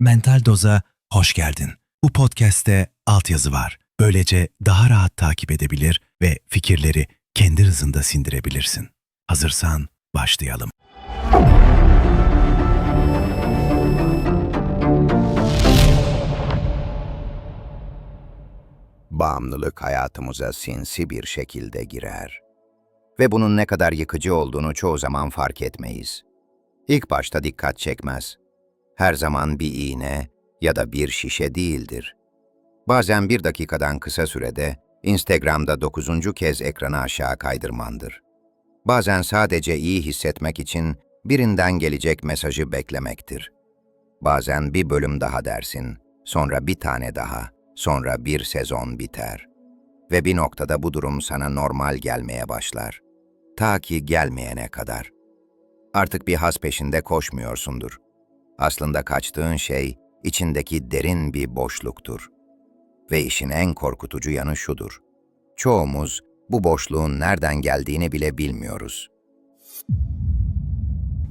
Mental Doz'a hoş geldin. Bu podcast'te altyazı var. Böylece daha rahat takip edebilir ve fikirleri kendi hızında sindirebilirsin. Hazırsan başlayalım. bağımlılık hayatımıza sinsi bir şekilde girer. Ve bunun ne kadar yıkıcı olduğunu çoğu zaman fark etmeyiz. İlk başta dikkat çekmez. Her zaman bir iğne ya da bir şişe değildir. Bazen bir dakikadan kısa sürede Instagram'da dokuzuncu kez ekranı aşağı kaydırmandır. Bazen sadece iyi hissetmek için birinden gelecek mesajı beklemektir. Bazen bir bölüm daha dersin, sonra bir tane daha, sonra bir sezon biter. Ve bir noktada bu durum sana normal gelmeye başlar. Ta ki gelmeyene kadar. Artık bir haz peşinde koşmuyorsundur. Aslında kaçtığın şey içindeki derin bir boşluktur. Ve işin en korkutucu yanı şudur. Çoğumuz bu boşluğun nereden geldiğini bile bilmiyoruz.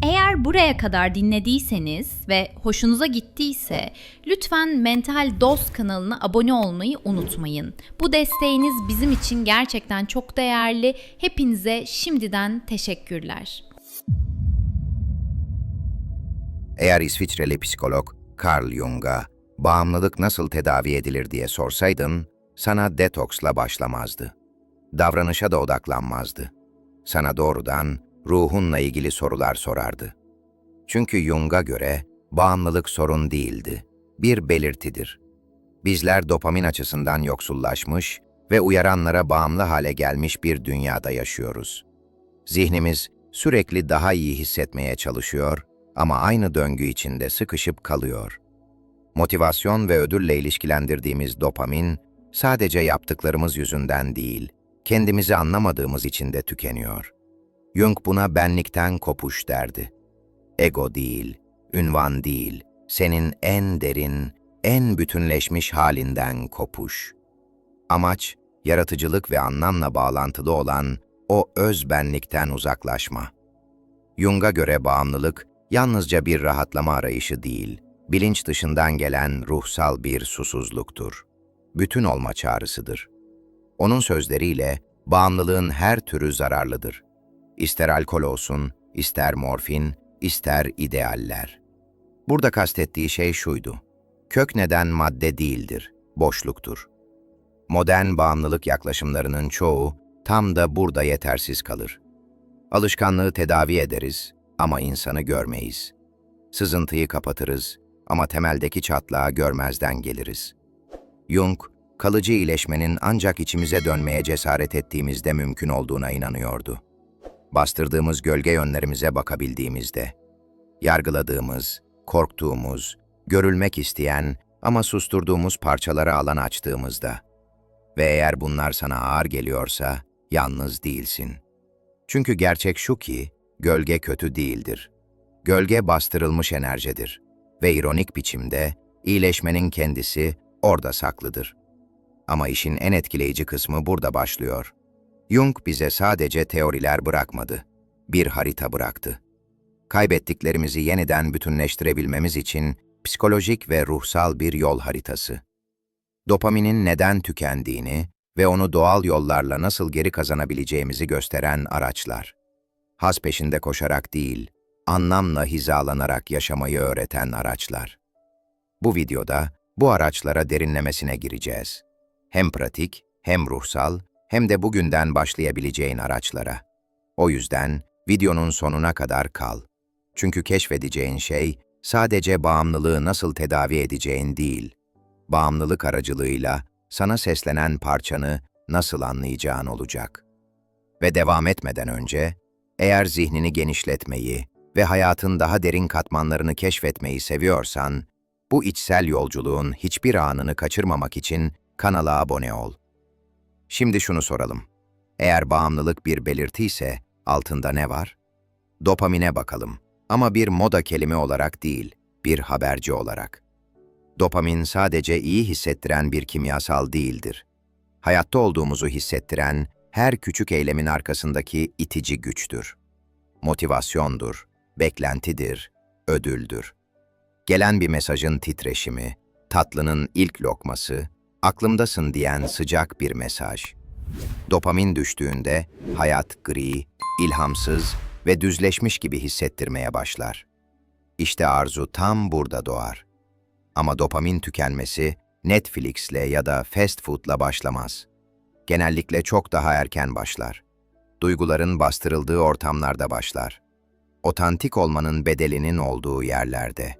Eğer buraya kadar dinlediyseniz ve hoşunuza gittiyse lütfen Mental Dost kanalına abone olmayı unutmayın. Bu desteğiniz bizim için gerçekten çok değerli. Hepinize şimdiden teşekkürler. Eğer İsviçreli psikolog Carl Jung'a bağımlılık nasıl tedavi edilir diye sorsaydın, sana detoksla başlamazdı. Davranışa da odaklanmazdı. Sana doğrudan ruhunla ilgili sorular sorardı. Çünkü Jung'a göre bağımlılık sorun değildi, bir belirtidir. Bizler dopamin açısından yoksullaşmış ve uyaranlara bağımlı hale gelmiş bir dünyada yaşıyoruz. Zihnimiz sürekli daha iyi hissetmeye çalışıyor ama aynı döngü içinde sıkışıp kalıyor. Motivasyon ve ödülle ilişkilendirdiğimiz dopamin sadece yaptıklarımız yüzünden değil, kendimizi anlamadığımız için de tükeniyor. Jung buna benlikten kopuş derdi. Ego değil, ünvan değil, senin en derin, en bütünleşmiş halinden kopuş. Amaç, yaratıcılık ve anlamla bağlantılı olan o öz benlikten uzaklaşma. Jung'a göre bağımlılık, yalnızca bir rahatlama arayışı değil, bilinç dışından gelen ruhsal bir susuzluktur. Bütün olma çağrısıdır. Onun sözleriyle, bağımlılığın her türü zararlıdır. İster alkol olsun, ister morfin, ister idealler. Burada kastettiği şey şuydu. Kök neden madde değildir, boşluktur. Modern bağımlılık yaklaşımlarının çoğu tam da burada yetersiz kalır. Alışkanlığı tedavi ederiz ama insanı görmeyiz. Sızıntıyı kapatırız ama temeldeki çatlağı görmezden geliriz. Jung, kalıcı iyileşmenin ancak içimize dönmeye cesaret ettiğimizde mümkün olduğuna inanıyordu bastırdığımız gölge yönlerimize bakabildiğimizde, yargıladığımız, korktuğumuz, görülmek isteyen ama susturduğumuz parçalara alan açtığımızda ve eğer bunlar sana ağır geliyorsa yalnız değilsin. Çünkü gerçek şu ki gölge kötü değildir. Gölge bastırılmış enerjidir ve ironik biçimde iyileşmenin kendisi orada saklıdır. Ama işin en etkileyici kısmı burada başlıyor. Jung bize sadece teoriler bırakmadı, bir harita bıraktı. Kaybettiklerimizi yeniden bütünleştirebilmemiz için psikolojik ve ruhsal bir yol haritası. Dopaminin neden tükendiğini ve onu doğal yollarla nasıl geri kazanabileceğimizi gösteren araçlar. Haz peşinde koşarak değil, anlamla hizalanarak yaşamayı öğreten araçlar. Bu videoda bu araçlara derinlemesine gireceğiz. Hem pratik, hem ruhsal, hem de bugünden başlayabileceğin araçlara. O yüzden videonun sonuna kadar kal. Çünkü keşfedeceğin şey sadece bağımlılığı nasıl tedavi edeceğin değil, bağımlılık aracılığıyla sana seslenen parçanı nasıl anlayacağın olacak. Ve devam etmeden önce, eğer zihnini genişletmeyi ve hayatın daha derin katmanlarını keşfetmeyi seviyorsan, bu içsel yolculuğun hiçbir anını kaçırmamak için kanala abone ol. Şimdi şunu soralım. Eğer bağımlılık bir belirti ise altında ne var? Dopamine bakalım. Ama bir moda kelime olarak değil, bir haberci olarak. Dopamin sadece iyi hissettiren bir kimyasal değildir. Hayatta olduğumuzu hissettiren her küçük eylemin arkasındaki itici güçtür. Motivasyondur, beklentidir, ödüldür. Gelen bir mesajın titreşimi, tatlının ilk lokması, aklımdasın diyen sıcak bir mesaj. Dopamin düştüğünde hayat gri, ilhamsız ve düzleşmiş gibi hissettirmeye başlar. İşte arzu tam burada doğar. Ama dopamin tükenmesi Netflix'le ya da fast food'la başlamaz. Genellikle çok daha erken başlar. Duyguların bastırıldığı ortamlarda başlar. Otantik olmanın bedelinin olduğu yerlerde.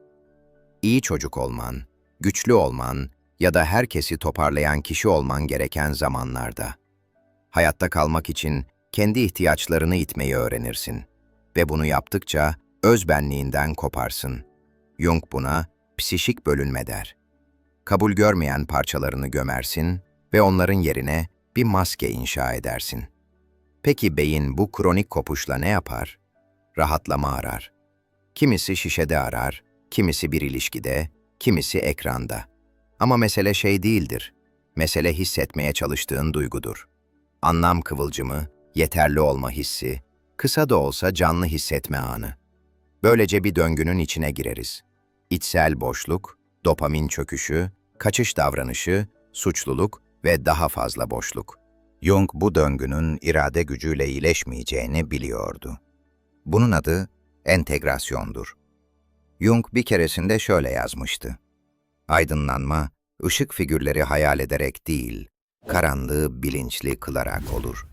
İyi çocuk olman, güçlü olman ya da herkesi toparlayan kişi olman gereken zamanlarda. Hayatta kalmak için kendi ihtiyaçlarını itmeyi öğrenirsin ve bunu yaptıkça özbenliğinden koparsın. Jung buna psişik bölünme der. Kabul görmeyen parçalarını gömersin ve onların yerine bir maske inşa edersin. Peki beyin bu kronik kopuşla ne yapar? Rahatlama arar. Kimisi şişede arar, kimisi bir ilişkide, kimisi ekranda. Ama mesele şey değildir. Mesele hissetmeye çalıştığın duygudur. Anlam kıvılcımı, yeterli olma hissi, kısa da olsa canlı hissetme anı. Böylece bir döngünün içine gireriz. İçsel boşluk, dopamin çöküşü, kaçış davranışı, suçluluk ve daha fazla boşluk. Jung bu döngünün irade gücüyle iyileşmeyeceğini biliyordu. Bunun adı entegrasyondur. Jung bir keresinde şöyle yazmıştı. Aydınlanma, ışık figürleri hayal ederek değil, karanlığı bilinçli kılarak olur.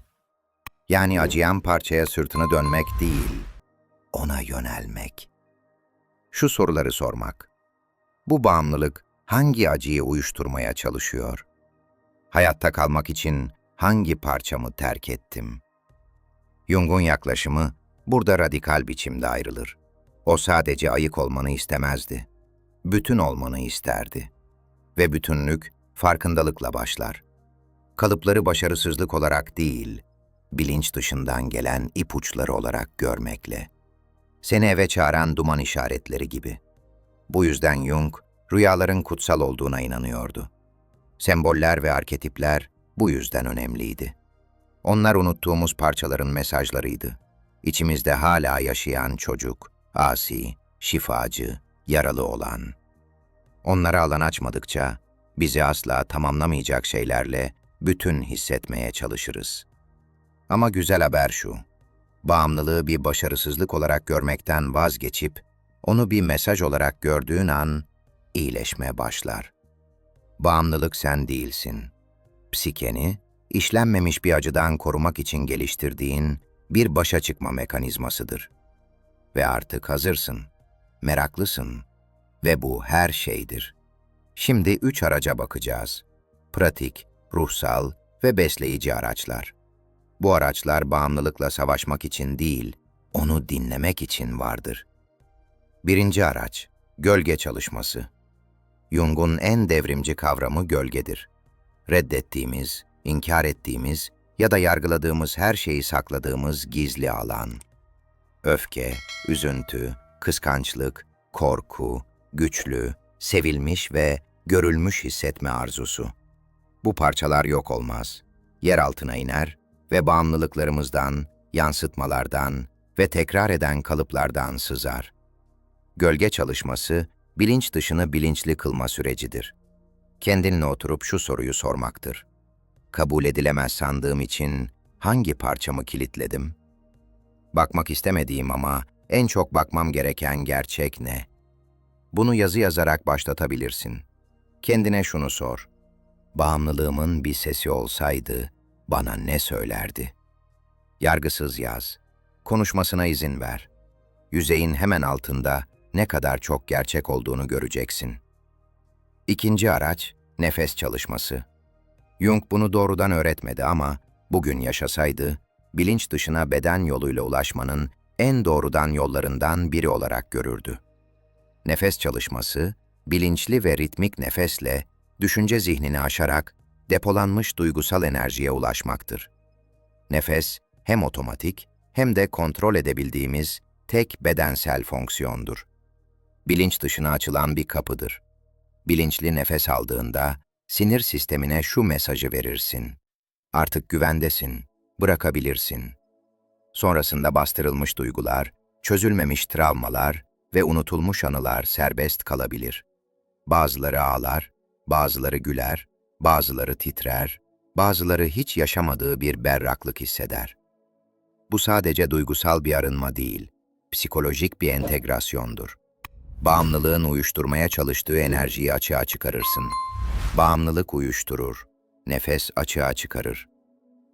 Yani acıyan parçaya sırtını dönmek değil, ona yönelmek. Şu soruları sormak. Bu bağımlılık hangi acıyı uyuşturmaya çalışıyor? Hayatta kalmak için hangi parçamı terk ettim? Jung'un yaklaşımı burada radikal biçimde ayrılır. O sadece ayık olmanı istemezdi. Bütün olmanı isterdi. Ve bütünlük farkındalıkla başlar. Kalıpları başarısızlık olarak değil, bilinç dışından gelen ipuçları olarak görmekle. Seni eve çağıran duman işaretleri gibi. Bu yüzden Jung, rüyaların kutsal olduğuna inanıyordu. Semboller ve arketipler bu yüzden önemliydi. Onlar unuttuğumuz parçaların mesajlarıydı. İçimizde hala yaşayan çocuk, asi, şifacı, yaralı olan. Onlara alan açmadıkça bizi asla tamamlamayacak şeylerle bütün hissetmeye çalışırız. Ama güzel haber şu. Bağımlılığı bir başarısızlık olarak görmekten vazgeçip onu bir mesaj olarak gördüğün an iyileşme başlar. Bağımlılık sen değilsin. Psikeni, işlenmemiş bir acıdan korumak için geliştirdiğin bir başa çıkma mekanizmasıdır. Ve artık hazırsın, meraklısın ve bu her şeydir. Şimdi üç araca bakacağız. Pratik, ruhsal ve besleyici araçlar. Bu araçlar bağımlılıkla savaşmak için değil, onu dinlemek için vardır. Birinci araç, gölge çalışması. Jung'un en devrimci kavramı gölgedir. Reddettiğimiz, inkar ettiğimiz ya da yargıladığımız her şeyi sakladığımız gizli alan. Öfke, üzüntü, kıskançlık, korku, güçlü, sevilmiş ve görülmüş hissetme arzusu. Bu parçalar yok olmaz. Yer altına iner ve bağımlılıklarımızdan, yansıtmalardan ve tekrar eden kalıplardan sızar. Gölge çalışması, bilinç dışını bilinçli kılma sürecidir. Kendinle oturup şu soruyu sormaktır. Kabul edilemez sandığım için hangi parçamı kilitledim? Bakmak istemediğim ama en çok bakmam gereken gerçek ne? Bunu yazı yazarak başlatabilirsin. Kendine şunu sor. Bağımlılığımın bir sesi olsaydı bana ne söylerdi? Yargısız yaz. Konuşmasına izin ver. Yüzeyin hemen altında ne kadar çok gerçek olduğunu göreceksin. İkinci araç, nefes çalışması. Jung bunu doğrudan öğretmedi ama bugün yaşasaydı, bilinç dışına beden yoluyla ulaşmanın en doğrudan yollarından biri olarak görürdü. Nefes çalışması, bilinçli ve ritmik nefesle düşünce zihnini aşarak depolanmış duygusal enerjiye ulaşmaktır. Nefes hem otomatik hem de kontrol edebildiğimiz tek bedensel fonksiyondur. Bilinç dışına açılan bir kapıdır. Bilinçli nefes aldığında sinir sistemine şu mesajı verirsin. Artık güvendesin, bırakabilirsin. Sonrasında bastırılmış duygular, çözülmemiş travmalar ve unutulmuş anılar serbest kalabilir. Bazıları ağlar, bazıları güler, bazıları titrer, bazıları hiç yaşamadığı bir berraklık hisseder. Bu sadece duygusal bir arınma değil, psikolojik bir entegrasyondur. Bağımlılığın uyuşturmaya çalıştığı enerjiyi açığa çıkarırsın. Bağımlılık uyuşturur, nefes açığa çıkarır.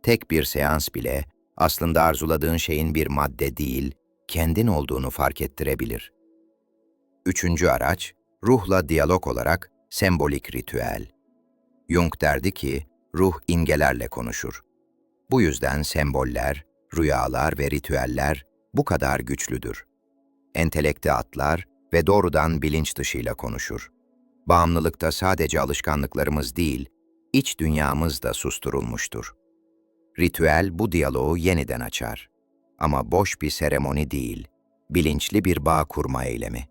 Tek bir seans bile aslında arzuladığın şeyin bir madde değil, kendin olduğunu fark ettirebilir. Üçüncü araç, ruhla diyalog olarak sembolik ritüel. Jung derdi ki, ruh imgelerle konuşur. Bu yüzden semboller, rüyalar ve ritüeller bu kadar güçlüdür. Entelekte atlar ve doğrudan bilinç dışıyla konuşur. Bağımlılıkta sadece alışkanlıklarımız değil, iç dünyamız da susturulmuştur. Ritüel bu diyaloğu yeniden açar. Ama boş bir seremoni değil, bilinçli bir bağ kurma eylemi.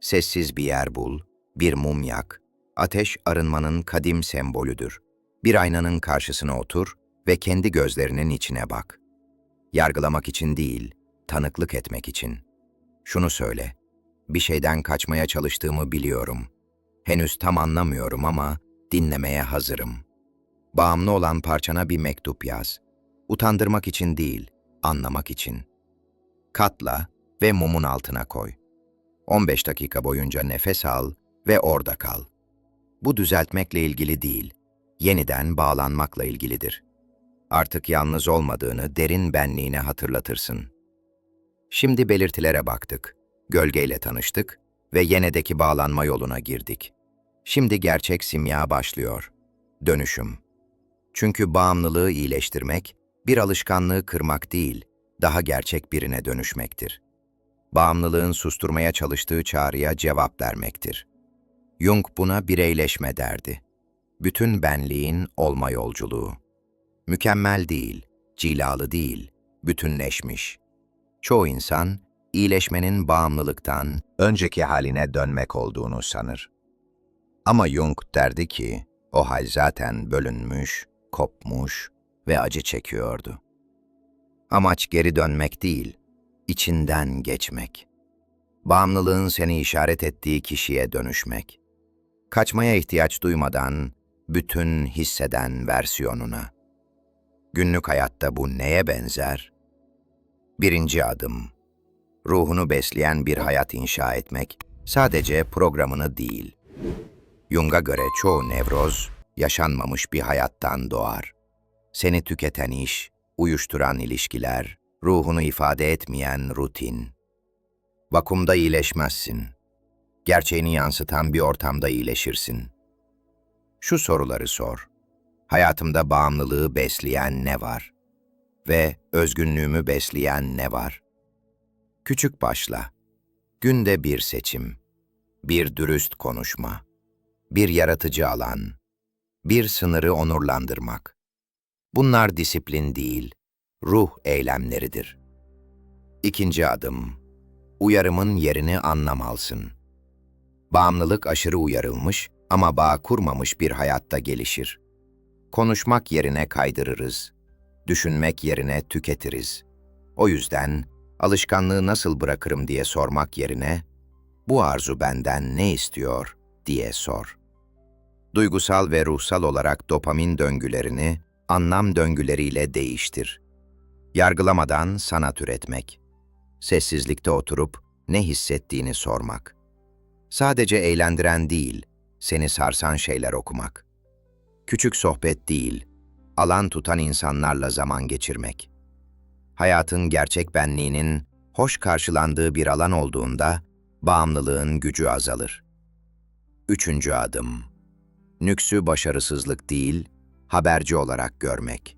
Sessiz bir yer bul, bir mum yak, ateş arınmanın kadim sembolüdür. Bir aynanın karşısına otur ve kendi gözlerinin içine bak. Yargılamak için değil, tanıklık etmek için. Şunu söyle, bir şeyden kaçmaya çalıştığımı biliyorum. Henüz tam anlamıyorum ama dinlemeye hazırım. Bağımlı olan parçana bir mektup yaz. Utandırmak için değil, anlamak için. Katla ve mumun altına koy. 15 dakika boyunca nefes al ve orada kal. Bu düzeltmekle ilgili değil, yeniden bağlanmakla ilgilidir. Artık yalnız olmadığını derin benliğine hatırlatırsın. Şimdi belirtilere baktık, gölgeyle tanıştık ve yenedeki bağlanma yoluna girdik. Şimdi gerçek simya başlıyor. Dönüşüm. Çünkü bağımlılığı iyileştirmek, bir alışkanlığı kırmak değil, daha gerçek birine dönüşmektir. Bağımlılığın susturmaya çalıştığı çağrıya cevap vermektir. Jung buna bireyleşme derdi. Bütün benliğin olma yolculuğu. Mükemmel değil, cilalı değil, bütünleşmiş. Çoğu insan, iyileşmenin bağımlılıktan önceki haline dönmek olduğunu sanır. Ama Jung derdi ki, o hal zaten bölünmüş, kopmuş ve acı çekiyordu. Amaç geri dönmek değil, içinden geçmek. Bağımlılığın seni işaret ettiği kişiye dönüşmek. Kaçmaya ihtiyaç duymadan bütün hisseden versiyonuna. Günlük hayatta bu neye benzer? Birinci adım. Ruhunu besleyen bir hayat inşa etmek, sadece programını değil. Jung'a göre çoğu nevroz, yaşanmamış bir hayattan doğar. Seni tüketen iş, uyuşturan ilişkiler, ruhunu ifade etmeyen rutin. Vakumda iyileşmezsin. Gerçeğini yansıtan bir ortamda iyileşirsin. Şu soruları sor. Hayatımda bağımlılığı besleyen ne var? Ve özgünlüğümü besleyen ne var? Küçük başla. Günde bir seçim. Bir dürüst konuşma. Bir yaratıcı alan. Bir sınırı onurlandırmak. Bunlar disiplin değil, ruh eylemleridir. İkinci adım. Uyarımın yerini anlam alsın. Bağımlılık aşırı uyarılmış ama bağ kurmamış bir hayatta gelişir. Konuşmak yerine kaydırırız. Düşünmek yerine tüketiriz. O yüzden alışkanlığı nasıl bırakırım diye sormak yerine bu arzu benden ne istiyor diye sor. Duygusal ve ruhsal olarak dopamin döngülerini anlam döngüleriyle değiştir. Yargılamadan sanat üretmek. Sessizlikte oturup ne hissettiğini sormak. Sadece eğlendiren değil, seni sarsan şeyler okumak. Küçük sohbet değil, alan tutan insanlarla zaman geçirmek. Hayatın gerçek benliğinin hoş karşılandığı bir alan olduğunda bağımlılığın gücü azalır. Üçüncü adım. Nüksü başarısızlık değil, haberci olarak görmek.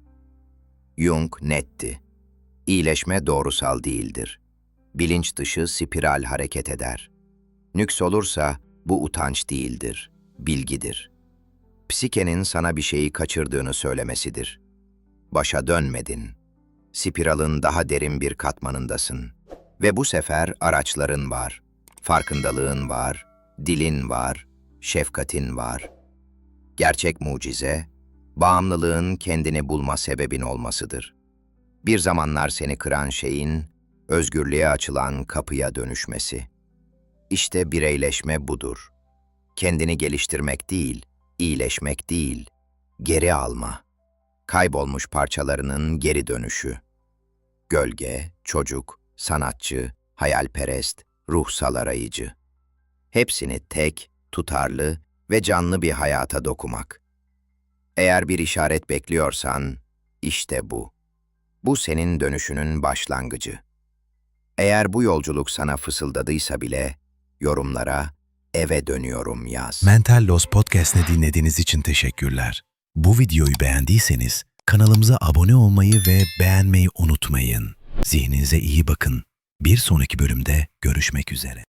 Jung netti. İyileşme doğrusal değildir. Bilinç dışı spiral hareket eder. Nüks olursa bu utanç değildir, bilgidir. Psikenin sana bir şeyi kaçırdığını söylemesidir. Başa dönmedin. Spiralın daha derin bir katmanındasın. Ve bu sefer araçların var. Farkındalığın var, dilin var, şefkatin var. Gerçek mucize, bağımlılığın kendini bulma sebebin olmasıdır. Bir zamanlar seni kıran şeyin, özgürlüğe açılan kapıya dönüşmesi. İşte bireyleşme budur. Kendini geliştirmek değil, iyileşmek değil, geri alma. Kaybolmuş parçalarının geri dönüşü. Gölge, çocuk, sanatçı, hayalperest, ruhsal arayıcı. Hepsini tek, tutarlı ve canlı bir hayata dokumak. Eğer bir işaret bekliyorsan, işte bu. Bu senin dönüşünün başlangıcı. Eğer bu yolculuk sana fısıldadıysa bile, yorumlara eve dönüyorum yaz. Mental Loss Podcast'ını dinlediğiniz için teşekkürler. Bu videoyu beğendiyseniz kanalımıza abone olmayı ve beğenmeyi unutmayın. Zihninize iyi bakın. Bir sonraki bölümde görüşmek üzere.